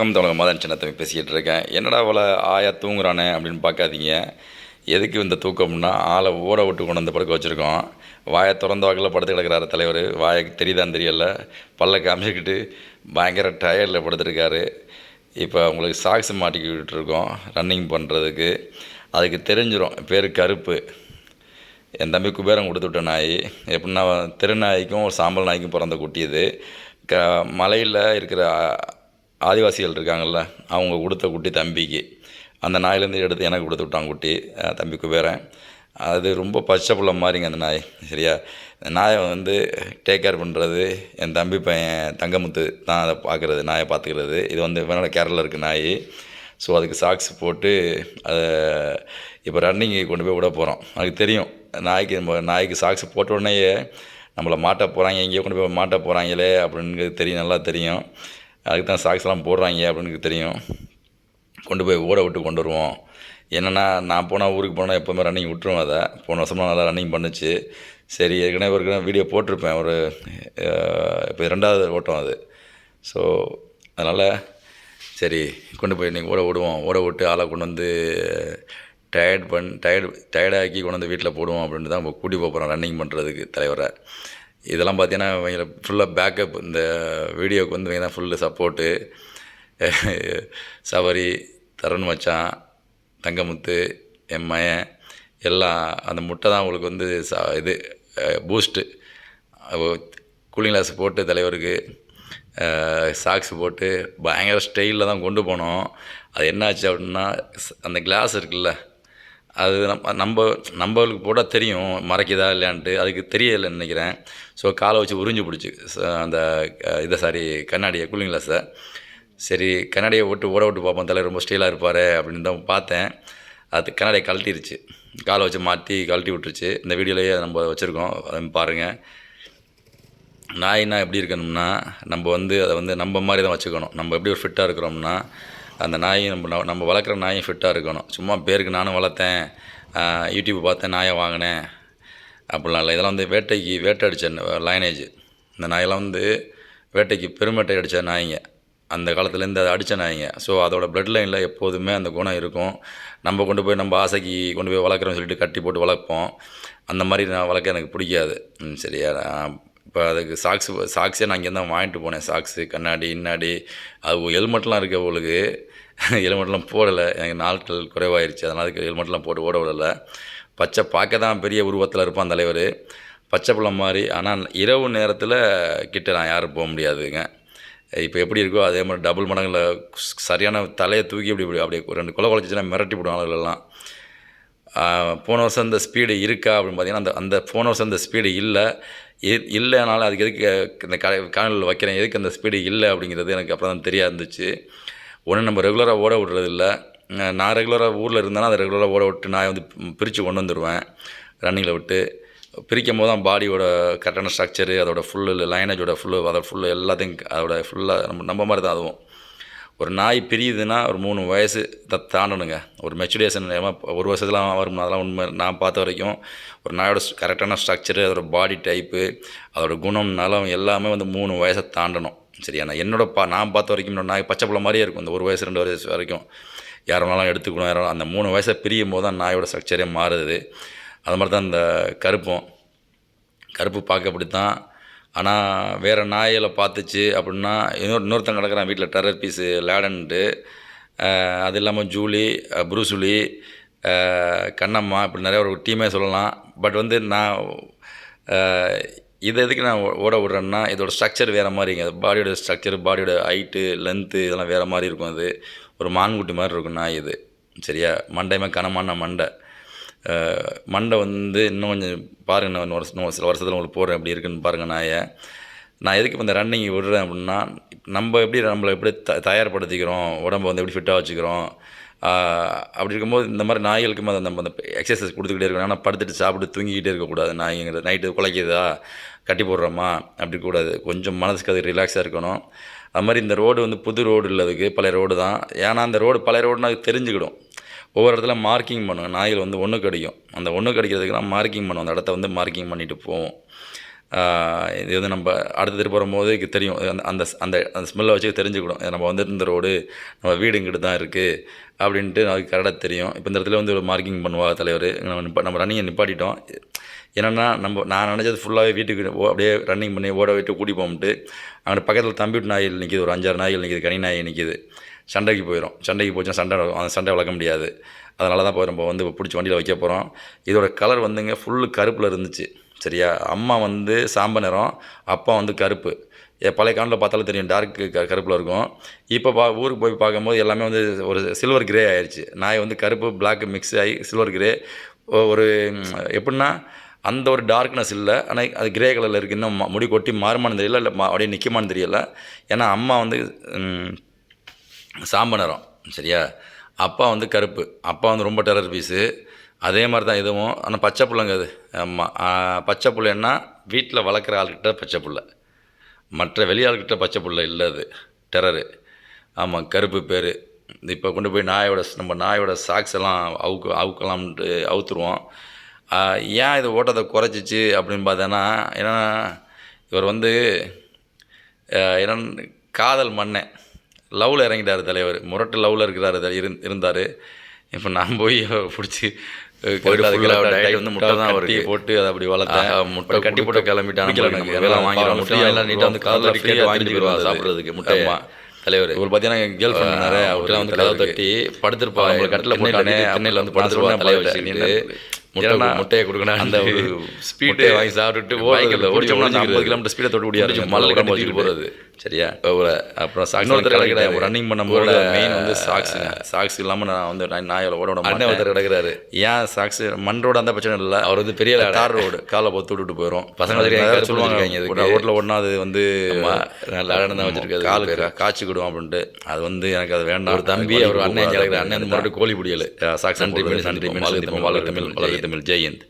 வணக்கம் தமிழக மதன் சின்னத்தம்பி பேசிக்கிட்டு இருக்கேன். என்னடா அவளை ஆயா தூங்குறானே அப்படின்னு பார்க்காதீங்க. எதுக்கு இந்த தூக்கம்னா ஆளை ஓட விட்டு கொண்டு வந்து படுக்க வச்சுருக்கோம். வாயை திறந்த வாக்கில் படுத்து கிடக்கிறாரு தலைவர். வாயை தெரியுதான்னு தெரியல. பல்ல காமிச்சிக்கிட்டு பயங்கர டயர்டில் படுத்துருக்காரு. இப்போ உங்களுக்கு சாக்ஸ் மாட்டிக்கிட்டு இருக்கோம். ரன்னிங் பண்ணுறதுக்கு அதுக்கு தெரிஞ்சிடும் பேர் கருப்பு. என் தம்பி குபேரம் கொடுத்துட்ட நாய். எப்படின்னா திருநாய்க்கும் ஒரு சாம்பல் நாய்க்கும் பிறந்த குட்டி இது. க மலையில் இருக்கிற ஆதிவாசிகள் இருக்காங்கள்ல அவங்க கொடுத்த குட்டி தம்பிக்கு. அந்த நாயிலேருந்து எடுத்து எனக்கு கொடுத்து விட்டான் குட்டி தம்பி குபேரன் அது ரொம்ப பச்சை புள்ள மாதிரிங்க அந்த நாய் சரியா? இந்த நாயை வந்து டேக் கேர் பண்ணுறது என் தம்பி பையன் தங்கமுத்து தான் அதை பார்க்குறது நாயை பார்த்துக்கிறது. இது வந்து இவனோட கேரளில் இருக்குது நாய். ஸோ அதுக்கு சாக்ஸ் போட்டு அதை இப்போ ரன்னிங்கு கொண்டு போய் விட போகிறோம் அதுக்கு தெரியும் நாய்க்கு நம்ம நாய்க்கு சாக்ஸ் போட்ட உடனேயே நம்மளை மாட்ட போகிறாங்க எங்கேயோ கொண்டு போய் மாட்ட போகிறாங்களே அப்படின்னு தெரியும் நல்லா தெரியும். அதுக்கு தான் சாக்ஸ்லாம் போடுறாங்க அப்படின்னு தெரியும். கொண்டு போய் ஓட விட்டு கொண்டு வருவோம். என்னென்னா நான் போனால் ஊருக்கு போனால் எப்போவுமே ரன்னிங் விட்டுருவேன் அதை. போன வருஷம்லாம் நல்லா ரன்னிங் பண்ணுச்சு. சரி ஏற்கனவே ஒரு வீடியோ போட்டிருப்பேன். ஒரு இப்போ ரெண்டாவது ஓட்டம் அது. ஸோ அதனால் சரி கொண்டு போய் இன்றைக்கி ஓட விடுவோம். ஓட விட்டு ஆளை கொண்டு வந்து டயர்ட் பண் டயர்டு டயர்டாக்கி கொண்டு வந்து வீட்டில் போடுவோம் அப்படின்ட்டு தான் கூட்டி போகிறோம் ரன்னிங் பண்ணுறதுக்கு தலைவரை. இதெல்லாம் பார்த்தீங்கன்னா இவங்க ஃபுல்லாக பேக்கப் இந்த வீடியோவுக்கு வந்து இவங்க தான் ஃபுல்லு சப்போர்ட்டு சவரி தருண் மச்சான் தங்கமுத்து என் மயன் எல்லாம் அந்த முட்டை தான் உங்களுக்கு வந்து சா இது பூஸ்ட்டு கூலிங் கிளாஸ் போட்டு தலைவருக்கு சாக்ஸ் போட்டு பயங்கர ஸ்டைலில் தான் கொண்டு போனோம். அது என்னாச்சு அப்படின்னா அந்த கிளாஸ் இருக்குல்ல அது நம்ம நம்ம நம்மளுக்கு போட்டால் தெரியும் மறைக்குதா இல்லையான்ட்டு. அதுக்கு தெரியலைன்னு நினைக்கிறேன். ஸோ காலை வச்சு உறிஞ்சு பிடிச்சி அந்த இதை சாரி கண்ணாடியை கூலிங் கிளாஸை சரி கண்ணாடியை விட்டு ஓட விட்டு பார்ப்போம். தலை ரொம்ப ஸ்டீலாக இருப்பார் அப்படின்னு தான் பார்த்தேன். அது கண்ணாடியை கழட்டிருச்சு. காலை வச்சு மாற்றி கழட்டி விட்டுருச்சு. இந்த வீடியோலேயே நம்ம வச்சுருக்கோம். அதை பாருங்கள் நாய்னா எப்படி இருக்கணும்னா நம்ம வந்து அதை வந்து நம்ம மாதிரி தான் வச்சுக்கணும். நம்ம எப்படி ஒரு ஃபிட்டாக இருக்கிறோம்னா அந்த நாய் நம்ம ந- நம்ம வளர்க்குற நாயும் ஃபிட்டாக இருக்கணும். சும்மா பேருக்கு நானும் வளர்த்தேன் யூடியூப் பார்த்தேன் நாயை வாங்கினேன் அப்படிலாம் இல்லை. இதெல்லாம் வந்து வேட்டைக்கு வேட்டை அடித்த லைனேஜ் இந்த நாயெல்லாம் வந்து வேட்டைக்கு பெருமேட்டை அடித்த நாய்ங்க. அந்த காலத்துலேருந்து அதை அடித்த நாய்ங்க. ஸோ அதோட பிளட் லைனில் எப்போதுமே அந்த குணம் இருக்கும். நம்ம கொண்டு போய் நம்ம ஆசைக்கு கொண்டு போய் வளர்க்குறோம்னு சொல்லிட்டு கட்டி போட்டு வளர்ப்போம். அந்த மாதிரி நான் வளர்க்க எனக்கு பிடிக்காது. ம், சரியா? இப்போ அதுக்கு சாக்ஸ் சாக்ஸே நான் இங்கே தான் வாங்கிட்டு போனேன். சாக்ஸு கண்ணாடி இன்னாடி. அது ஹெல்மெட்லாம் இருக்க அவளுக்கு ஹெல்மெட்லாம் போடலை. எனக்கு நாட்கள் குறைவாயிருச்சு. அதனால் அதுக்கு ஹெல்மெட்லாம் போட்டு ஓட விடலை. பச்சை பார்க்க தான் பெரிய உருவத்தில் இருப்பான் தலைவர். பச்சை பழம் மாதிரி. ஆனால் இரவு நேரத்தில் கிட்ட நான் யாரும் போக முடியாதுங்க. இப்போ எப்படி இருக்கோ அதே மாதிரி டபுள் மடங்கில் சரியான தலையை தூக்கி இப்படி இப்படி அப்படியே ரெண்டு கொலை குலைச்சிச்சுன்னா மிரட்டி விடுவாங்க ஆளுகளெல்லாம். போன வருஷம் அந்த ஸ்பீடு இருக்கா அப்படின்னு பார்த்தீங்கன்னா அந்த அந்த போன வருஷம் அந்த ஸ்பீடு இல்லை. இ- இல்லைனாலும் அதுக்கு எதுக்கு இந்த க காணொலியில் வைக்கிறேன் எதுக்கு அந்த ஸ்பீடு இல்லை அப்படிங்கிறது எனக்கு அப்புறம் தான் தெரிய இருந்துச்சு ஒன்று நம்ம ரெகுலராக ஓட விடுறது இல்லை நான் ரெகுலராக ஊரில் இருந்தேன்னா அதை ரெகுலராக ஓட விட்டு நான் வந்து பிரித்து கொண்டு வந்துடுவேன் ரன்னிங்கில் விட்டு. பிரிக்கும் போது தான் பாடியோட கரெக்டான ஸ்ட்ரக்சரு அதோட ஃபுல்லு லைனேஜோட ஃபுல்லு அதோட ஃபுல்லு எல்லாத்தையும் அதோட ஃபுல்லாக நம்ம நம்ம மாதிரி தான் அதுவும். ஒரு நாய் பிரியுதுன்னா ஒரு மூணு வயசு த- தாண்டணுங்க. ஒரு மெச்சுடேஷன் ஒரு வருஷத்துலாம் வரும் அதெல்லாம் உண்மை நான் பார்த்த வரைக்கும் ஒரு நாயோட கரெக்டான ஸ்ட்ரக்சரு அதோட பாடி டைப்பு அதோட குணம் நலம் எல்லாமே வந்து மூணு வயசை தாண்டணும். சரியா? நான் என்னோட பா நான் பார்த்த வரைக்கும் என்னோட நாய் பச்சை பிள்ளை மாதிரியே இருக்கும். இந்த ஒரு வயசு ரெண்டு வயசு வரைக்கும். யாரெல்லாம் எடுத்துக்கணும் யாரும் அந்த மூணு வயசை பிரியும் போது தான் நாயோட ஸ்ட்ரக்சரே மாறுது. அது மாதிரி தான் இந்த கருப்பும். கருப்பு பார்க்க அப்படி தான் ஆனால் வேறு நாயில் பார்த்துச்சு அப்படின்னா இன்னொரு இன்னொருத்தன் கிடக்குறான் வீட்டில் டெரர் பீஸு லேடன்ட்டு. அது இல்லாமல் ஜூலி புருசுலி கண்ணம்மா இப்படி நிறைய ஒரு டீமே சொல்லலாம். பட் வந்து நான் இதை எதுக்கு நான் ஓட விட்றேன்னா இதோட ஸ்ட்ரக்சர் வேறு மாதிரிங்க பாடியோட ஸ்ட்ரக்சர் பாடியோட ஹைட்டு லென்த்து இதெல்லாம் வேறு மாதிரி இருக்கும் அது. ஒரு மான்குட்டி மாதிரி இருக்கும் நாய் இது. சரியா? மண்டையுமே கனமான மண்டை. மண்டை வந்து இன்னும் கொஞ்சம் பாருங்கள் நான் வருஷம் ஒரு இன்னும் சில வருஷத்தில் உங்களுக்கு போடுறேன் எப்படி இருக்குன்னு பாருங்கள் நாயை நான் எதுக்கு இப்போ இந்த ரன்னிங் விடுறேன் அப்படின்னா நம்ம எப்படி நம்மளை எப்படி த தயார்படுத்திக்கிறோம் உடம்பை வந்து எப்படி ஃபிட்டாக வச்சுக்கிறோம் அப்படி இருக்கும்போது இந்த மாதிரி நாய்களுக்கு மேலே நம்ம அந்த எக்ஸசைஸ் கொடுத்துக்கிட்டே இருக்கணும். ஆனால் படுத்துட்டு சாப்பிட்டு தூங்கிக்கிட்டே இருக்கக்கூடாது. நாய்ங்கிறது நைட்டு குலைக்குதா? கட்டி போடுறோமா? அப்படி கூடாது. கொஞ்சம் மனசுக்கு அது ரிலாக்ஸாக இருக்கணும். அது மாதிரி இந்த ரோடு வந்து புது ரோடு இல்லை அதுக்கு பழைய ரோடு தான். ஏன்னா அந்த ரோடு பழைய ரோடுனா அது தெரிஞ்சுக்கிடும். ஒவ்வொரு இடத்துல மார்க்கிங் பண்ணுவோம் நாய்கள் வந்து ஒன்று கடிக்கும் அந்த ஒன்று கடிக்கிறதுக்கு நான் மார்க்கிங் பண்ணுவோம் அந்த இடத்த வந்து மார்க்கிங் பண்ணிட்டு போவோம். இது வந்து நம்ம அடுத்த திருப்பி வரும்போது தெரியும். அந்த அந்த அந்த அந்த ஸ்மெல்லை வச்சு தெரிஞ்சுக்கிடும். நம்ம வந்துட்டு இந்த ரோடு நம்ம வீடு இங்கிட்டு தான் இருக்குது அப்படின்ட்டு நமக்கு கரெக்டாக தெரியும். இப்போ இந்த இடத்துல வந்து ஒரு மார்க்கிங் பண்ணுவா தலைவர். நம்ம நிப்பா நம்ம ரன்னிங்கை நிப்பாட்டிட்டோம். என்னென்னா நம்ம நான் நினச்சது ஃபுல்லாகவே வீட்டுக்கு அப்படியே ரன்னிங் பண்ணி ஓட விட்டு கூட்டி போகும்ட்டு அங்கே பக்கத்தில் தம்பிட்டு நாய்கள் நிற்கிது ஒரு அஞ்சாறு நாய்கள் நிற்கிது கனி நாய் நிற்கிது சண்டைக்கு போயிடும் சண்டைக்கு போச்சுன்னா சண்டை அந்த சண்டை வளர்க்க முடியாது. அதனால தான் போய் நம்ம வந்து பிடிச்சி வண்டியில் வைக்க போகிறோம் இதோட கலர் வந்துங்க ஃபுல்லு கருப்பில் இருந்துச்சு. சரியா? அம்மா வந்து சாம்ப நிறம் அப்பா வந்து கருப்பு. பழைய காலத்தில் பார்த்தாலும் தெரியும். டார்க் க கருப்பில் இருக்கும். இப்போ பா ஊருக்கு போய் பார்க்கும்போது எல்லாமே வந்து ஒரு சில்வர் கிரே ஆயிடுச்சு நாய் வந்து கருப்பு பிளாக் மிக்ஸ் ஆகி சில்வர் கிரே ஒரு எப்படின்னா அந்த ஒரு டார்க்னஸ் இல்லை. ஆனால் அது கிரே கலரில் இருக்குது இன்னும் ம- முடி கொட்டி மாறுமான்னு தெரியல. இல்லை மா- அப்படியே நிற்குமான்னு தெரியல. ஏன்னா அம்மா வந்து சாம்ப நிறம் சரியா? அப்பா வந்து கருப்பு. அப்பா வந்து ரொம்ப டெரர் பீஸு அதே மாதிரி தான் இதுவும். ஆனால் பச்சை பிள்ளைங்க அது. ஆமாம் பச்சை பிள்ளைன்னா வீட்டில் வளர்க்குற ஆள்கிட்ட பச்சை பிள்ளை. மற்ற வெளியாள்கிட்ட பச்சை பிள்ளை இல்லை அது. டெரரு ஆமாம் கருப்பு பேர். இப்போ கொண்டு போய் நாயோட நம்ம நாயோட சாக்ஸ் எல்லாம் அவுக்கு அவுக்கலாம்ன்ட்டு அவுத்துருவோம். ஏன் இது ஓட்டத்தை குறைச்சிச்சு அப்படின்னு பார்த்தோன்னா ஏன்னா இவர் வந்து என்னன்னு காதல் மன்னன். லவ்வில் இறங்கிட்டார் தலைவர். முரட்டு லவ்வில் இருக்கிறாரு இருந்தார். இப்போ நான் போய் பிடிச்சி வந்து முட்டை தான் கட்டி. போட்டு அதை அப்படி வளர்த்தேன். முட்டை கட்டி போட்டு கிளம்பிட்டான். எல்லாம் வாங்கிடுவோம். முட்டையும் எல்லாம் நீட்டாக வந்து காதில் டிக்கெட் டிக்கெட் வாங்கிட்டு போயிடுவாங்க சாப்பிட்றதுக்கு முட்டை. தலைவர். இவர் பார்த்தீங்கன்னா கேர்ள் ஃப்ரெண்ட் நிறைய முட்டை வந்து கதவை தட்டி படுத்திருப்பா நம்மளை கட்டில் போட்டானே வந்து படுத்திருப்பா முட்டை முட்டையை கொடுக்கணும் அந்த ஒரு ஸ்பீடு வாங்கி சாப்பிட்டுட்டு பைக்கில் ஓடுறது, பிடிச்சோம்னா ஓடி ஐம்பது கிலோமீட்டர் ஸ்பீடை தொட்டு முடியாது கட்டிட்டு வச்சுட்டு போறது. சரியா ஒரு அப்புறம் சாக்ஸ் இன்னொருத்தர் கிடக்குறாரு. ரன்னிங் பண்ணும்போது மெயின் வந்து சாக்ஸ் சாக்ஸ் இல்லாமல் நான் வந்து நான் ஓட மாட்டேன் ஒருத்தர் கிடக்குறாரு ஏன் சாக்ஸ் மண் ரோடு அந்த பிரச்சனை இல்லை அவர் வந்து பெரிய. தார் ரோடு காலை பொத்து விட்டுட்டு போயிடும் பசங்க சொல்லுவாங்க. ரோட்டில் ஓடினா அது வந்து நல்ல தான் வச்சிருக்காரு காலு. காய்ச்சிக்கிடும் அப்படின்ட்டு அது வந்து எனக்கு அது வேண்டாம் ஒரு தம்பி அவர் அண்ணன் போகாது. கிடக்குறாரு. அண்ணன் மறுபடியும் கோழி பிடியல் சாக்ஸ் நன்றி நன்றி மில், மில், மில், தமிழ் வளர்த்த தமிழ் வளர்த்த தமிழ் ஜெயந்த்